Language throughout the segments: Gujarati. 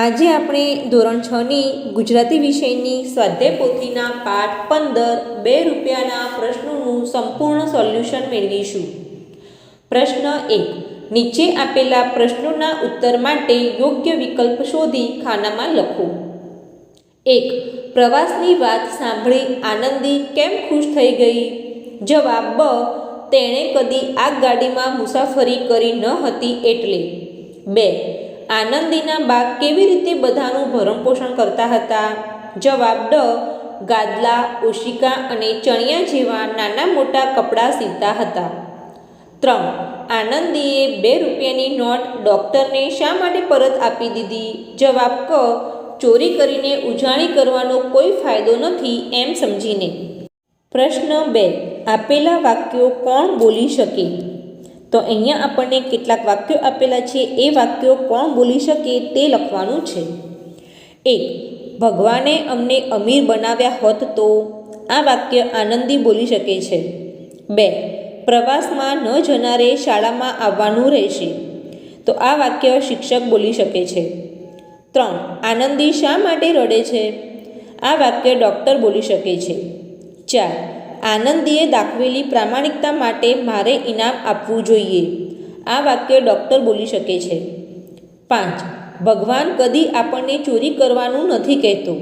આજે આપણે ધોરણ છની ગુજરાતી વિષયની સ્વાધ્યાય પોથીના પાઠ પંદર બે રૂપિયાના પ્રશ્નોનું સંપૂર્ણ સોલ્યુશન મેળવીશું. પ્રશ્ન એક, નીચે આપેલા પ્રશ્નોના ઉત્તર માટે યોગ્ય વિકલ્પ શોધી ખાનામાં લખો. એક, પ્રવાસની વાત સાંભળી આનંદી કેમ ખુશ થઈ ગઈ? જવાબ બ, તેણે કદી આગગાડીમાં મુસાફરી કરી ન હતી એટલે. બે આનંદીના બાગ કેવી રીતે બધાનું ભરણપોષણ કરતા હતા? જવાબ ડ. ગાદલા ઓશિકા અને ચણિયા જેવા નાના મોટા કપડાં સીવતા હતા. ત્રણ. આનંદીએ બે રૂપિયાની નોટ ડૉક્ટરને શા માટે પરત આપી દીધી? જવાબ ક. ચોરી કરીને ઉજાણી કરવાનો કોઈ ફાયદો નથી એમ સમજીને. પ્રશ્ન બે. આપેલા વાક્યો કોણ બોલી શકે? તો અહીંયા આપણને કેટલાક વાક્યો આપેલા છે, એ વાક્યો કોણ બોલી શકે તે લખવાનું છે. એક, ભગવાને અમને અમીર બનાવ્યા હોત તો આ વાક્ય આનંદી બોલી શકે છે. બે, પ્રવાસમાં ન જનારે શાળામાં આવવાનું રહેશે. તો આ વાક્ય શિક્ષક બોલી શકે છે. ત્રણ, આનંદી શા માટે રડે છે? આ વાક્ય ડૉક્ટર બોલી શકે છે. ચાર આનંદીએ દાખવેલી પ્રામાણિકતા માટે મારે ઇનામ આપવું જોઈએ. આ વાક્ય ડૉક્ટર બોલી શકે છે. પાંચ, ભગવાન કદી આપણને ચોરી કરવાનું નથી કહેતો.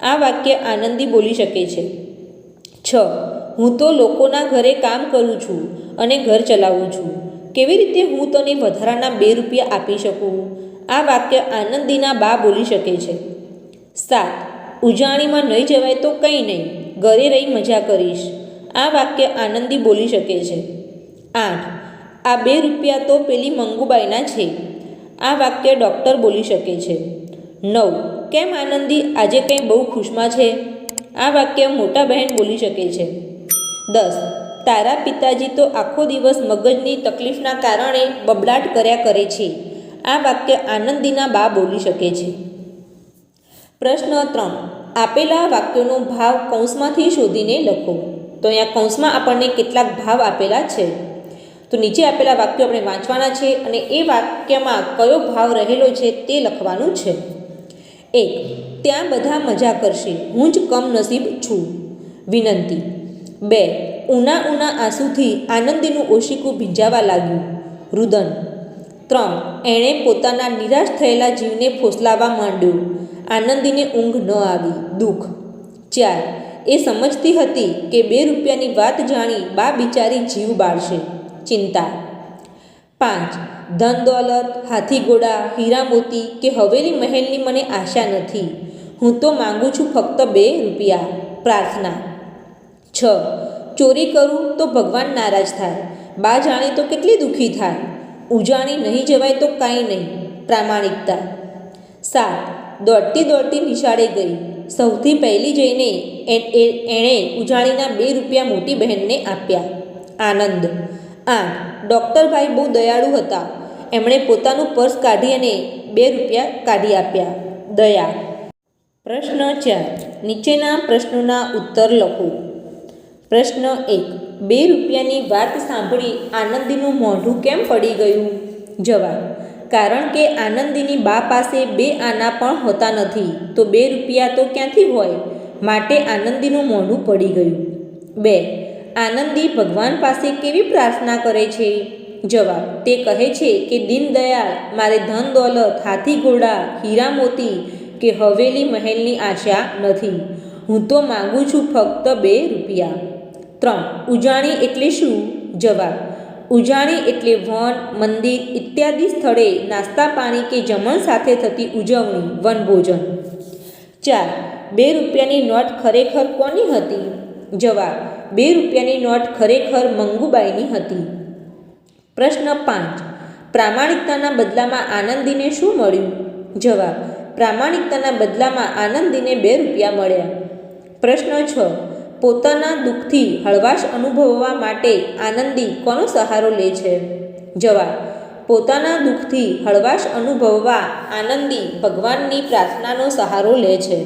આ વાક્ય આનંદી બોલી શકે છે. છ, હું તો લોકોના ઘરે કામ કરું છું અને ઘર ચલાવું છું. કેવી રીતે હું તને વધારાના બે રૂપિયા આપી શકું? આ વાક્ય આનંદીના બા બોલી શકે છે. સાત, ઉજાણીમાં નહીં જવાય તો કંઈ નહીં. ઘરે રહી મજા કરીશ. આ વાક્ય આનંદી બોલી શકે છે. આઠ. આ બે રૂપિયા તો પેલી મંગુબાઈના છે. આ વાક્ય ડૉક્ટર બોલી શકે છે. નવ. કેમ આનંદી? આજે કંઈ બહુ ખુશમાં છે? આ વાક્ય મોટા બહેન બોલી શકે છે. દસ. તારા પિતાજી તો આખો દિવસ મગજની તકલીફના કારણે બબડાટ કર્યા કરે છે. આ વાક્ય આનંદીના બા બોલી શકે છે. પ્રશ્ન ત્રણ. આપેલા વાક્યોનો ભાવ કૌંસમાંથી શોધીને લખો. તો અહીંયા કૌંસમાં આપણને કેટલાક ભાવ આપેલા છે. તો નીચે આપેલા વાક્યો આપણે વાંચવાના છે અને એ વાક્યમાં કયો ભાવ રહેલો છે તે લખવાનું છે. એક, ત્યાં બધા મજા કરશે. હું જ કમનસીબ છું. વિનંતી. બે, ઉના ઉના આંસુથી આનંદીનું ઓશિકું ભીંજાવા લાગ્યું. રુદન. ત્રણ, એણે પોતાના નિરાશ થયેલા જીવને ફોસલાવા માંડ્યો. આનંદીને ઊંઘ ન આવી, દુઃખ. ચાર, એ સમજતી હતી કે બે રૂપિયાની વાત જાણી બા બિચારી જીવ બાળશે. ચિંતા. પાંચ, ધન દોલત, હાથી ઘોડા, હીરા મોતી કે હવેલી મહેલની મને આશા નથી. હું તો માગું છું ફક્ત બે રૂપિયા. પ્રાર્થના. છ, ચોરી કરું તો ભગવાન નારાજ થાય. બા જાણે તો કેટલી દુઃખી થાય. ઉજાણી નહીં જવાય તો કાંઈ નહીં. પ્રામાણિકતા. સાત દોડતી દોડતી નિશાળે ગઈ. સૌથી પહેલી જઈને એણે ઉજાણીના બે રૂપિયા મોટી બહેનને આપ્યા. આનંદ. આઠ ડૉક્ટરભાઈ બહુ દયાળુ હતા. એમણે પોતાનું પર્સ કાઢી અને બે રૂપિયા કાઢી આપ્યા. દયા. પ્રશ્ન ચાર. નીચેના પ્રશ્નોના ઉત્તર લખો. પ્રશ્ન એક. બે રૂપિયાની વાત સાંભળી આનંદીનું મોઢું કેમ પડી ગયું? જવાબ. કારણ કે આનંદીની બા પાસે બે આના પણ હોતા નથી. તો બે રૂપિયા તો ક્યાંથી હોય? માટે આનંદીનું મોઢું પડી ગયું. બે. આનંદી ભગવાન પાસે કેવી પ્રાર્થના કરે છે? જવાબ. તે કહે છે કે દીનદયાળ મારે ધન દોલત, હાથી ઘોડા, હીરા મોતી કે હવેલી મહેલની આશા નથી. હું તો માગું છું ફક્ત બે રૂપિયા. ત્રણ. ઉજાણી એટલે શું? જવાબ. ઉજાણી એટલે વન, મંદિર ઇત્યાદિ સ્થળે નાસ્તા પાણી કે જમણ સાથે થતી ઉજવણી, વનભોજન. ચાર, બે રૂપિયાની નોટ ખરેખર કોની હતી? જવાબ, બે રૂપિયાની નોટ ખરેખર મંગુબાઈની હતી. પ્રશ્ન પાંચ, પ્રામાણિકતાના બદલામાં આનંદીને શું મળ્યું? જવાબ, પ્રામાણિકતાના બદલામાં આનંદીને બે રૂપિયા મળ્યા. પ્રશ્ન છ પોતાના દુઃખથી હળવાશ અનુભવવા માટે આનંદી કોનો સહારો લે છે? જવાબ, પોતાના દુઃખથી હળવાશ અનુભવવા આનંદી ભગવાનની પ્રાર્થનાનો સહારો લે છે.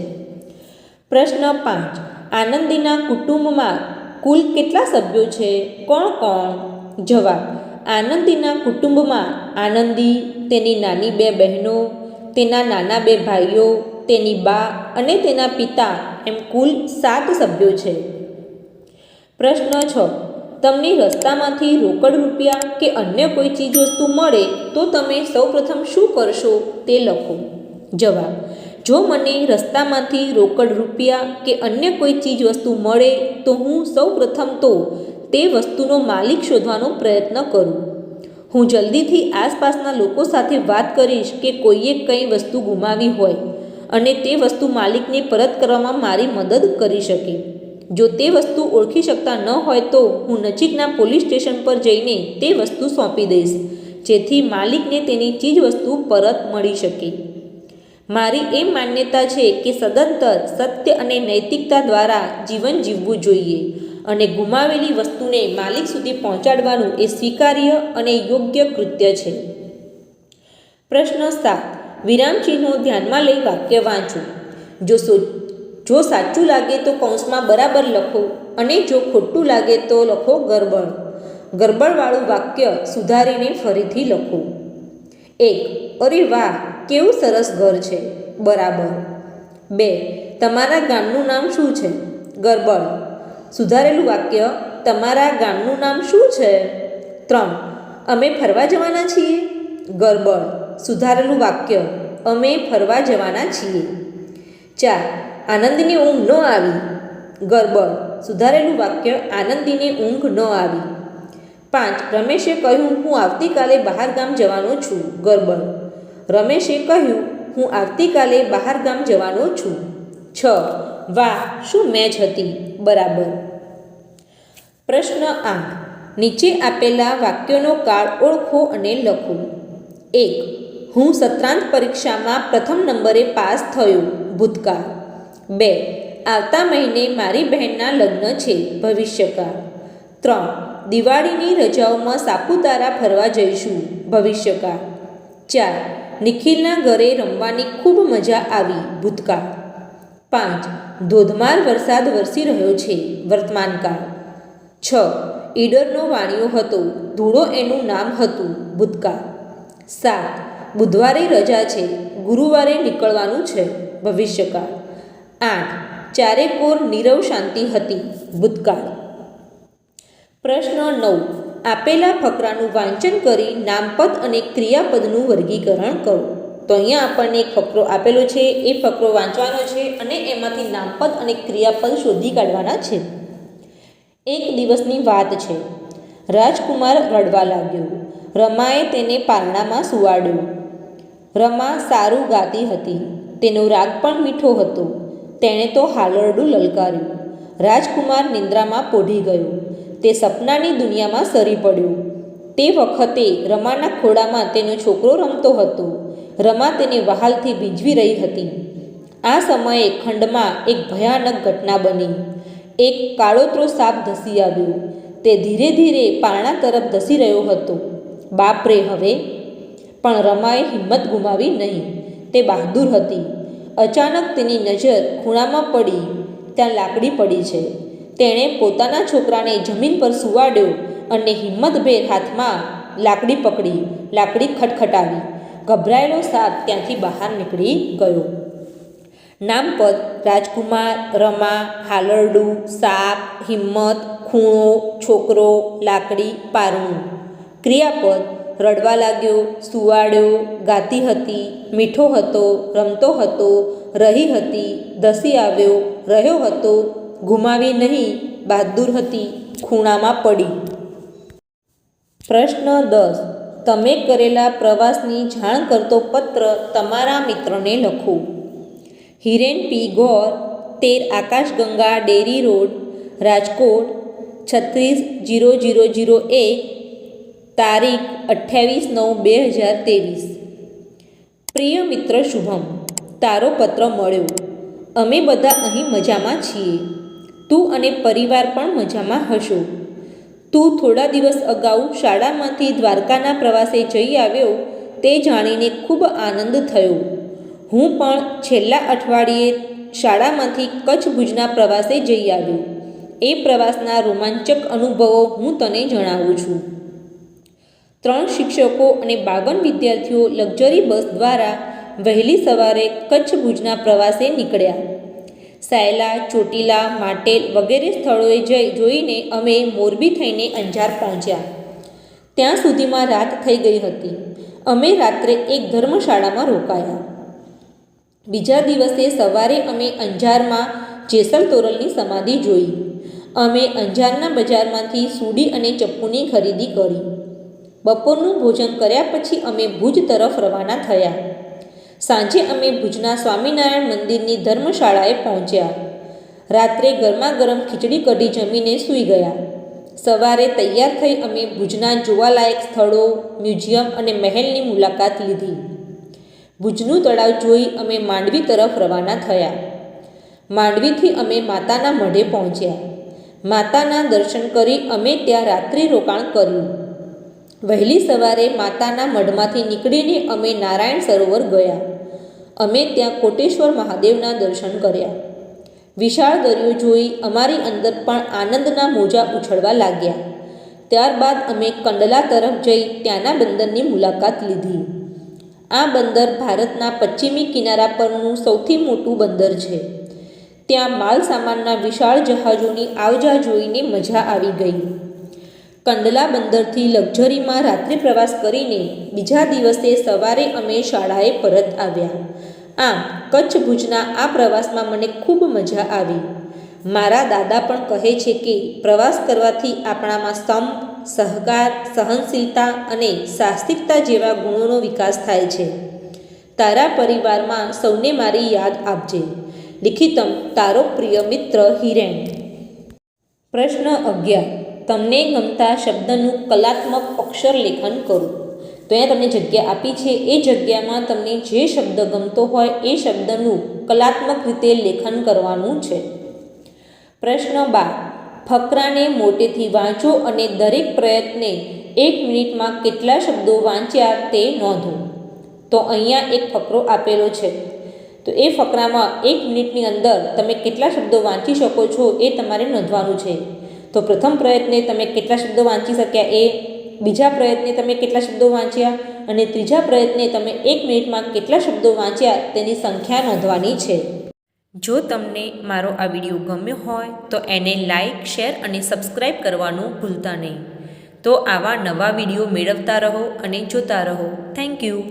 પ્રશ્ન પાંચ, આનંદીના કુટુંબમાં કુલ કેટલા સભ્યો છે? કોણ કોણ? જવાબ, આનંદીના કુટુંબમાં આનંદી, તેની નાની બે બહેનો, તેના નાના બે ભાઈઓ તેની બા અને તેના પિતા એમ કુલ સાત સભ્યો છે. પ્રશ્ન છ, તમને રસ્તામાંથી રોકડ રૂપિયા કે અન્ય કોઈ ચીજવસ્તુ મળે તો તમે સૌપ્રથમ શું કરશો તે લખો. જવાબ, જો મને રસ્તામાંથી રોકડ રૂપિયા કે અન્ય કોઈ ચીજવસ્તુ મળે તો હું સૌપ્રથમ તો તે વસ્તુનો માલિક શોધવાનો પ્રયત્ન કરું. હું જલ્દીથી આસપાસના લોકો સાથે વાત કરીશ કે કોઈએ કંઈ વસ્તુ ગુમાવી હોય. અને તે વસ્તુ માલિકને પરત કરવામાં મારી મદદ કરી શકે. જો તે વસ્તુ ઓળખી શકતા ન હોય તો હું નજીકના પોલીસ સ્ટેશન પર જઈને તે વસ્તુ સોંપી દઈશ, જેથી માલિકને તેની ચીજ વસ્તુ પરત મળી શકે. મારી એ માન્યતા છે કે સદંતર સત્ય અને નૈતિકતા દ્વારા જીવન જીવવું જોઈએ અને ગુમાવેલી વસ્તુને માલિક સુધી પહોંચાડવાનું એ સ્વીકાર્ય અને યોગ્ય કૃત્ય છે. પ્રશ્ન સાત. વિરામચિહ્નો ધ્યાનમાં લઈ વાક્ય વાંચો જો સો, જો સાચું લાગે તો કૌંસમાં બરાબર લખો અને જો ખોટું લાગે તો લખો ગરબડ. ગરબડવાળું વાક્ય સુધારીને ફરીથી લખો. એક, અરે વાહ, કેવું સરસ ઘર છે. બરાબર. બે, તમારા ગામનું નામ શું છે? ગરબડ. સુધારેલું વાક્ય, તમારા ગામનું નામ શું છે? ત્રણ, અમે ફરવા જવાના છીએ? ગરબડ. સુધારેલું વાક્ય, અમે ફરવા જવાના છીએ. ચાર, આનંદની ઊંઘ ન આવી. ગરબડ, સુધારેલું વાક્ય, આનંદીને ઊંઘ ન આવી. પાંચ, રમેશે કહ્યું, હું આવતીકાલે બહાર ગામ જવાનો છું. ગરબડ, રમેશે કહ્યું, હું આવતીકાલે બહાર ગામ જવાનો છું. છ, વાહ, શું મેચ હતી? બરાબર. પ્રશ્ન આઠ, નીચે આપેલા વાક્યોનો કાળ ઓળખો અને લખો. એક હું સત્રાંત પરીક્ષામાં પ્રથમ નંબરે પાસ થયો, ભૂતકાળ. બે, આવતા મહિને મારી બહેનના લગ્ન છે, ભવિષ્યકાળ. ત્રણ, દિવાળીની રજાઓમાં સાપુતારા ફરવા જઈશું, ભવિષ્યકાળ. ચાર, નિખિલના ઘરે રમવાની ખૂબ મજા આવી, ભૂતકાળ. પાંચ, ધોધમાર વરસાદ વરસી રહ્યો છે, વર્તમાનકાળ. છ, ઈડરનો વાણિયો હતો, ધૂળો એનું નામ હતું, ભૂતકાળ. સાત બુધવારે રજા છે. ગુરુવારે નીકળવાનું છે. ભવિષ્યકાળ. આઠ. ચારે કોર નીરવ શાંતિ હતી. ભૂતકાળ. પ્રશ્ન નવ. આપેલા ફકરાનું વાંચન કરી નામપદ અને ક્રિયાપદનું વર્ગીકરણ કરો. તો અહીંયા આપણને એક ફકરો આપેલો છે. એ ફકરો વાંચવાનો છે અને એમાંથી નામપદ અને ક્રિયાપદ શોધી કાઢવાના છે. એક દિવસની વાત છે. રાજકુમાર રડવા લાગ્યો. રમાએ તેને પારણામાં સુવાડ્યો. રમા સારું ગાતી હતી. તેનો રાગ પણ મીઠો હતો. તેણે તો હાલરડું લલકાર્યું. રાજકુમાર નિંદ્રામાં પોઢી ગયો. તે સપનાની દુનિયામાં સરી પડ્યો. તે વખતે રમાના ખોળામાં તેનો છોકરો રમતો હતો. રમા તેને વહાલથી ભીંજવી રહી હતી. આ સમયે ખંડમાં એક ભયાનક ઘટના બની. એક કાળોતરો સાપ ધસી આવ્યો. તે ધીરે ધીરે પારણા તરફ ધસી રહ્યો હતો. બાપરે હવે પણ રમાએ હિંમત ગુમાવી નહીં. તે બહાદુર હતી. અચાનક તેની નજર ખૂણામાં પડી. ત્યાં લાકડી પડી છે. તેણે પોતાના છોકરાને જમીન પર સુવાડ્યો અને હિંમતભેર હાથમાં લાકડી પકડી, લાકડી ખટખટાવી. ગભરાયેલો સાપ ત્યાંથી બહાર નીકળી ગયો. નામપદ રાજકુમાર, રમા, હાલરડું, સાપ, હિંમત, ખૂણો, છોકરો, લાકડી, પારણું. ક્રિયાપદ રડવા લાગ્યો સુવાડ્યો ગાતી હતી, મીઠો હતો, રમતો હતો, રહી હતી ધસી આવ્યો, રહ્યો હતો, ગુમાવી નહીં, બહાદુર હતી, ખૂણામાં પડી. પ્રશ્ન દસ. તમે કરેલા પ્રવાસની જાણ કરતો પત્ર તમારા મિત્રને લખો. હિરેન પી. ગોર, તેર આકાશગંગા ડેરી રોડ, રાજકોટ, છત્રીસ જીરો જીરો જીરો એક તારીખ અઠ્યાવીસ નવ બે હજાર ત્રેવીસ. પ્રિય મિત્ર શુભમ, તારો પત્ર મળ્યો. અમે બધા અહીં મજામાં છીએ. તું અને પરિવાર પણ મજામાં હશો. તું થોડા દિવસ અગાઉ શાળામાંથી દ્વારકાના પ્રવાસે જઈ આવ્યો તે જાણીને ખૂબ આનંદ થયો. હું પણ છેલ્લા અઠવાડિયે શાળામાંથી કચ્છ ભુજના પ્રવાસે જઈ આવ્યો. એ પ્રવાસના રોમાંચક અનુભવો હું તને જણાવું છું. ત્રણ શિક્ષકો અને બાવન વિદ્યાર્થીઓ લક્ઝરી બસ દ્વારા વહેલી સવારે કચ્છ ભુજના પ્રવાસે નીકળ્યા. સાયલા, ચોટીલા, માટેલ વગેરે સ્થળોએ જઈ જોઈને અમે મોરબી થઈને અંજાર પહોંચ્યા. ત્યાં સુધીમાં રાત થઈ ગઈ હતી. અમે રાત્રે એક ધર્મશાળામાં રોકાયા. બીજા દિવસે સવારે અમે અંજારમાં જેસલ તોરલની સમાધિ જોઈ. અમે અંજારના બજારમાંથી સૂડી અને ચપ્પુની ખરીદી કરી. બપોરનું ભોજન કર્યા પછી અમે ભુજ તરફ રવાના થયા. સાંજે અમે ભુજના સ્વામિનારાયણ મંદિરની ધર્મશાળાએ પહોંચ્યા. રાત્રે ગરમા ગરમ ખીચડી કઢી જમીને સૂઈ ગયા. સવારે તૈયાર થઈ અમે ભુજના જોવાલાયક સ્થળો, મ્યુઝિયમ અને મહેલની મુલાકાત લીધી. ભુજનું તળાવ જોઈ અમે માંડવી તરફ રવાના થયા. માંડવીથી અમે માતાના મઢે પહોંચ્યા. માતાના દર્શન કરી અમે ત્યાં રાત્રિ રોકાણ કર્યું. વહેલી સવારે માતાના મઢમાંથી નીકળીને અમે નારાયણ સરોવર ગયા. અમે ત્યાં કોટેશ્વર મહાદેવના દર્શન કર્યા. વિશાળ દરિયો જોઈ અમારી અંદર પણ આનંદના મોજા ઉછળવા લાગ્યા. ત્યારબાદ અમે કંડલા તરફ જઈ ત્યાંના બંદરની મુલાકાત લીધી. આ બંદર ભારતના પશ્ચિમી કિનારા પરનું સૌથી મોટું બંદર છે. ત્યાં માલ સામાનના વિશાળ જહાજોની આવજા જોઈને મજા આવી ગઈ. કંડલા બંદરથી લક્ઝરીમાં રાત્રિ પ્રવાસ કરીને બીજા દિવસે સવારે અમે શાળાએ પરત આવ્યા. આમ, કચ્છ ભુજના આ પ્રવાસમાં મને ખૂબ મજા આવી. મારા દાદા પણ કહે છે કે પ્રવાસ કરવાથી આપણામાં સ્તંભ, સહકાર, સહનશીલતા અને સાહસિકતા જેવા ગુણોનો વિકાસ થાય છે. તારા પરિવારમાં સૌને મારી યાદ આપજે. લિખિતમ, તારો પ્રિય મિત્ર હિરેન. પ્રશ્ન અગિયાર. તમને ગમતા શબ્દનું કલાત્મક અક્ષર લેખન કરો. તો અહીંયા તમને જગ્યા આપી છે. એ જગ્યામાં તમને જે શબ્દ ગમતો હોય એ શબ્દનું કલાત્મક રીતે લેખન કરવાનું છે. પ્રશ્ન બાર. ફકરાને મોટેથી વાંચો અને દરેક પ્રયત્ને એક મિનિટમાં કેટલા શબ્દો વાંચ્યા તે નોંધો. તો અહીંયા એક ફકરો આપેલો છે. તો એ ફકરામાં એક મિનિટની અંદર તમે કેટલા શબ્દો વાંચી શકો છો એ તમારે નોંધવાનું છે. તો પ્રથમ પ્રયત્ને તમે કેટલા શબ્દો વાંચી શક્યા? એ. બીજા પ્રયત્ને તમે કેટલા શબ્દો વાંચ્યા? અને ત્રીજા પ્રયત્ને તમે એક મિનિટમાં કેટલા શબ્દો વાંચ્યા? તેની સંખ્યા નોંધવાની છે. જો તમને મારો આ વીડિયો ગમ્યો હોય, તો એને લાઈક, શેર અને સબસ્ક્રાઈબ કરવાનું ભૂલતા નહીં. તો આવા નવા વીડિયો મેળવતા રહો અને જોતા રહો. Thank you.